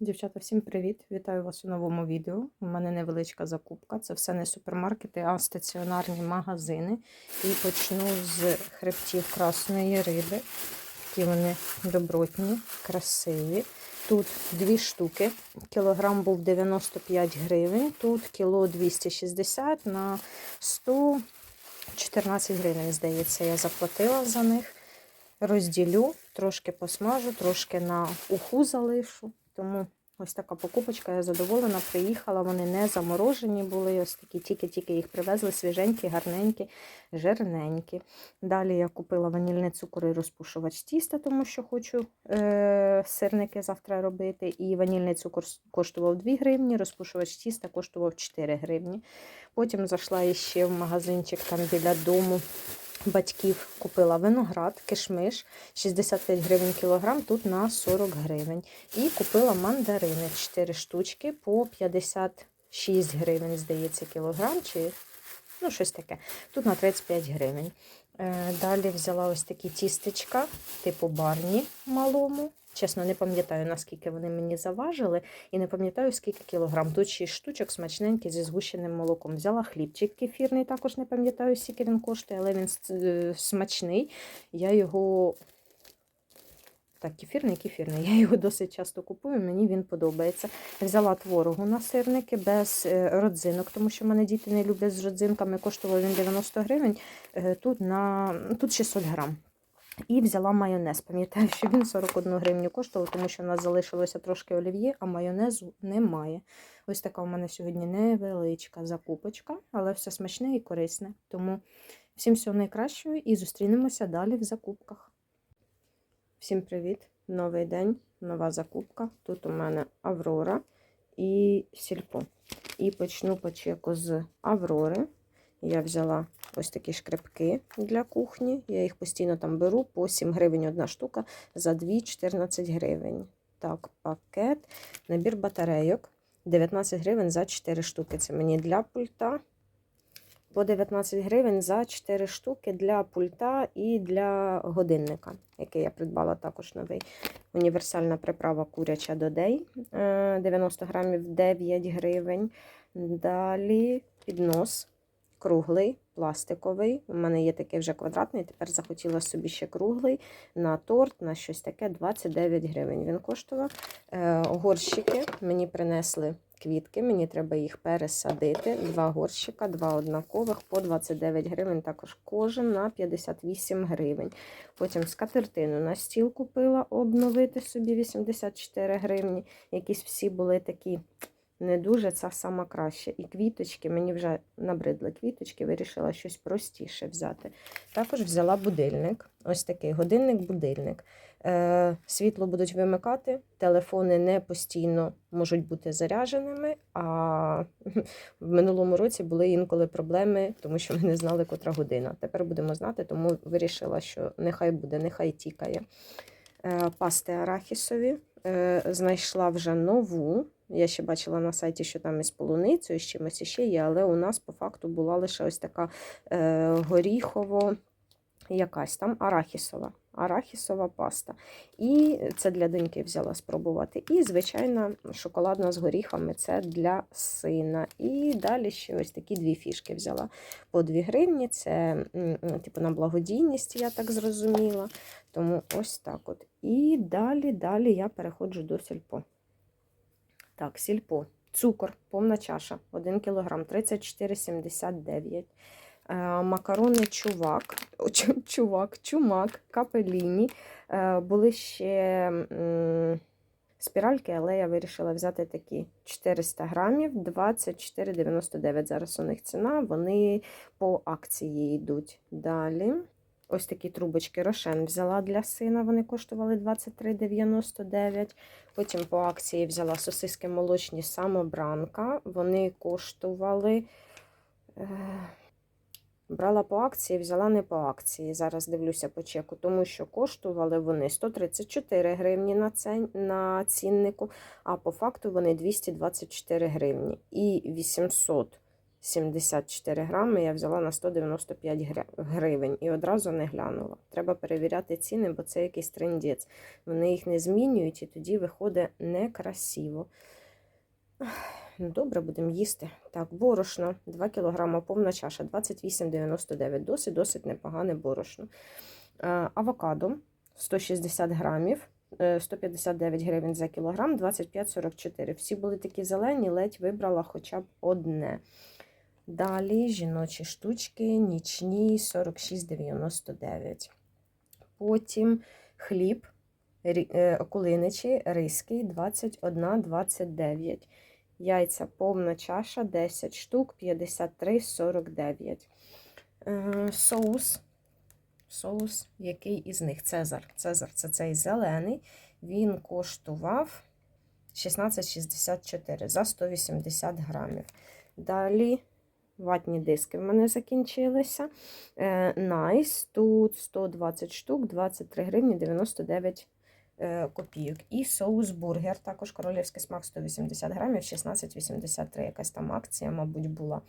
Дівчата, всім привіт! Вітаю вас у новому відео. У мене невеличка закупка. Це все не супермаркети, а стаціонарні магазини. І почну з хребтів красної риби. Такі вони добротні, красиві. Тут дві штуки. Кілограм був 95 гривень, тут кіло 260 на 114 гривень, здається, я заплатила за них. Розділю, трошки посмажу, трошки на уху залишу. Тому ось така покупочка, я задоволена. Приїхала, вони не заморожені були. Ось такі, тільки-тільки їх привезли, свіженькі, гарненькі, жирненькі. Далі я купила ванільний цукор і розпушувач тіста, тому що хочу е- сирники завтра робити. І ванільний цукор коштував 2 гривні, розпушувач тіста коштував 4 гривні. Потім зайшла ще в магазинчик там біля дому батьків купила виноград, кишмиш 65 гривень кілограм, тут на 40 гривень. І купила мандарини 4 штучки по 56 гривень, здається, кілограм, чи ну, щось таке. Тут на 35 гривень. Е, Далі взяла ось такі тістечка, типу барні малому. Чесно, не пам'ятаю, наскільки вони мені заважили, і не пам'ятаю, скільки кілограм. Тут 6 штучок смачненькі зі згущеним молоком. Взяла хлібчик кефірний, також не пам'ятаю, скільки він коштує, але він е, смачний. Я його. Так, кефірний, кефірний. Я його досить часто купую, мені він подобається. Взяла творогу на сирники без е, родзинок, тому що в мене діти не люблять з родзинками, коштував він 90 гривень, е, тут на тут 600 грам. І взяла майонез. Пам'ятаю, що він 41 гривню коштував, тому що в нас залишилося трошки олів'є, а майонезу немає. Ось така у мене сьогодні невеличка закупочка, але все смачне і корисне. Тому всім всього найкращого і зустрінемося далі в закупках. Всім привіт! Новий день, нова закупка. Тут у мене Аврора і Сільпо. І почну по чеку з Аврори. Я взяла ось такі шкребки для кухні. Я їх постійно там беру по 7 гривень одна штука за 2,14 гривень. Так, пакет, набір батарейок. 19 гривень за 4 штуки. Це мені для пульта. По 19 гривень за 4 штуки для пульта і для годинника, який я придбала також новий. Універсальна приправа куряча додей. 90 грамів 9 гривень. Далі піднос круглий, пластиковий. У мене є такий вже квадратний, тепер захотіла собі ще круглий на торт, на щось таке 29 гривень. Він коштував. Е, горщики мені принесли квітки, мені треба їх пересадити. Два горщика, два однакових по 29 гривень, також кожен на 58 гривень. Потім скатертину на стіл купила обновити собі 84 гривні. Якісь всі були такі не дуже це сама краще. І квіточки, мені вже набридли квіточки, вирішила щось простіше взяти. Також взяла будильник. Ось такий годинник-будильник. Е, Світло будуть вимикати, телефони не постійно можуть бути зарядженими. А в минулому році були інколи проблеми, тому що ми не знали, котра година. Тепер будемо знати, тому вирішила, що нехай буде, нехай тікає. Е, Пасти арахісові. Е, Знайшла вже нову. Я ще бачила на сайті, що там із полуницею, з чимось іще є, але у нас по факту була лише ось така е, горіхово, якась там арахісова. Арахісова паста. І це для доньки взяла спробувати. І, звичайно, шоколадна з горіхами це для сина. І далі ще ось такі дві фішки взяла по 2 гривні. Це типу на благодійність, я так зрозуміла. Тому ось так от. І далі, далі я переходжу до сільпо. Так, сільпо. Цукор, повна чаша, 1 кг, 34,79 е, Макарони чувак, чувак, чумак, капеліні. Е, були ще спіральки, але я вирішила взяти такі 400 грамів, 24,99. Зараз у них ціна, вони по акції йдуть. Далі. Ось такі трубочки Рошен взяла для сина, вони коштували 23,99. Потім по акції взяла сосиски молочні самобранка. Вони коштували. Е, брала по акції, взяла не по акції. Зараз дивлюся по чеку, тому що коштували вони 134 гривні на цен, на ціннику, а по факту вони 224 гривні. І 800 74 грами я взяла на 195 гривень і одразу не глянула. Треба перевіряти ціни, бо це якийсь трендець. Вони їх не змінюють і тоді виходить некрасиво. Ну, добре, будемо їсти. Так, борошно 2 кг, повна чаша 28,99. Досить досить непогане борошно. Е, авокадо 160 грамів. е, 159 гривень за кілограм, 25,44. Всі були такі зелені, ледь вибрала хоча б одне. Далі жіночі штучки, нічні 46,99. Потім хліб околиничий, ризький 21,29. Яйця повна чаша 10 штук 53,49. Е, Соус. Соус, який із них? Цезар. Цезар це цей зелений. Він коштував 16,64 за 180 грамів. Далі ватні диски в мене закінчилися. Найс. Тут 120 штук, 23 гривні 99 е, копійок. І соус бургер, також королівський смак 180 грамів, 16,83. Якась там акція, мабуть, була.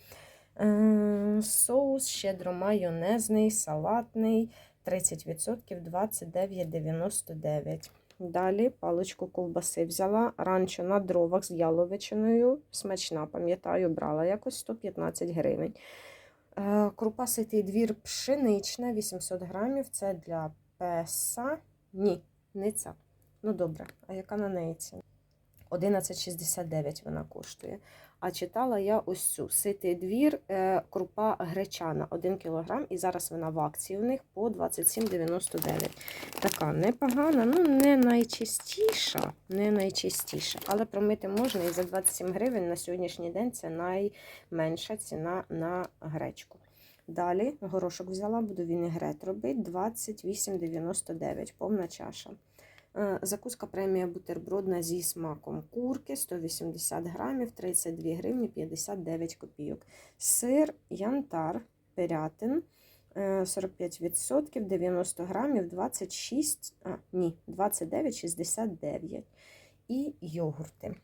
Е, Соус щедро майонезний, салатний, 30%, 29,99. Далі паличку ковбаси взяла. Ранчо на дровах з яловичиною. Смачна, пам'ятаю, брала якось 115 гривень. Е, Крупа ситий двір пшенична, 800 грамів. Це для песа. Ні, не ця. Ну добре, а яка на неї ціна? 11,69 вона коштує. А читала я ось цю ситий двір, е, крупа гречана 1 кг, і зараз вона в акції у них по 27,99. Така непогана, ну не найчистіша, не найчистіша, але промити можна і за 27 гривень на сьогоднішній день це найменша ціна на гречку. Далі горошок взяла, буду вінегрет робити 28,99, повна чаша. Е, Закуска премія бутербродна зі смаком курки 180 грамів, 32 гривні 59 копійок. Сир янтар пирятин е, 45%, 90 грамів, 26, а, ні, 29,69. І йогурти.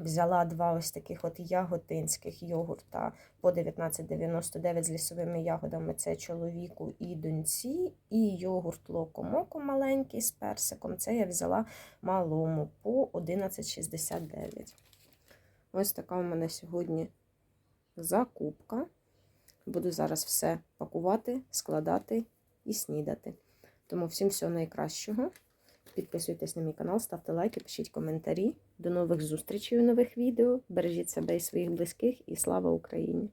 Взяла два ось таких от яготинських йогурта по 19,99 з лісовими ягодами. Це чоловіку і доньці. І йогурт локомоко маленький з персиком. Це я взяла малому по 11,69. Ось така у мене сьогодні закупка. Буду зараз все пакувати, складати і снідати. Тому всім всього найкращого. Підписуйтесь на мій канал, ставте лайки, пишіть коментарі. До нових зустрічей у нових відео. Бережіть себе і своїх близьких, і слава Україні!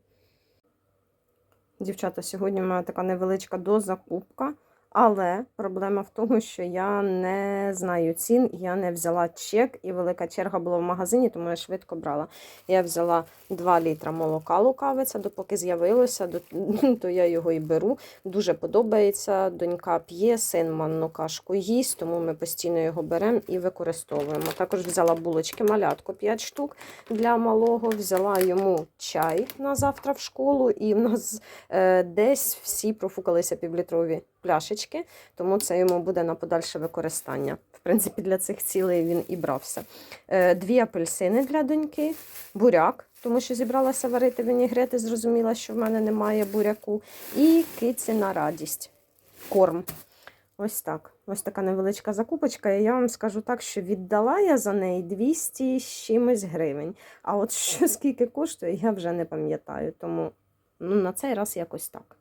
Дівчата, сьогодні в мене така невеличка дозакупка, але проблема в тому, що я не знаю цін, я не взяла чек, і велика черга була в магазині, тому я швидко брала. Я взяла 2 літра молока лукавиця, допоки з'явилося, то я його і беру. Дуже подобається. Донька п'є, син манну кашку їсть, тому ми постійно його беремо і використовуємо. Також взяла булочки малятко 5 штук для малого. Взяла йому чай на завтра в школу, і в нас е, десь всі профукалися півлітрові пляшечки, тому це йому буде на подальше використання. В принципі, для цих цілей він і брався. Е, дві апельсини для доньки, буряк, тому що зібралася варити вінігрет і зрозуміла, що в мене немає буряку. І киці на радість. Корм. Ось так. Ось така невеличка закупочка. І я вам скажу так, що віддала я за неї 200 з чимось гривень. А от що скільки коштує, я вже не пам'ятаю. Тому ну, на цей раз якось так.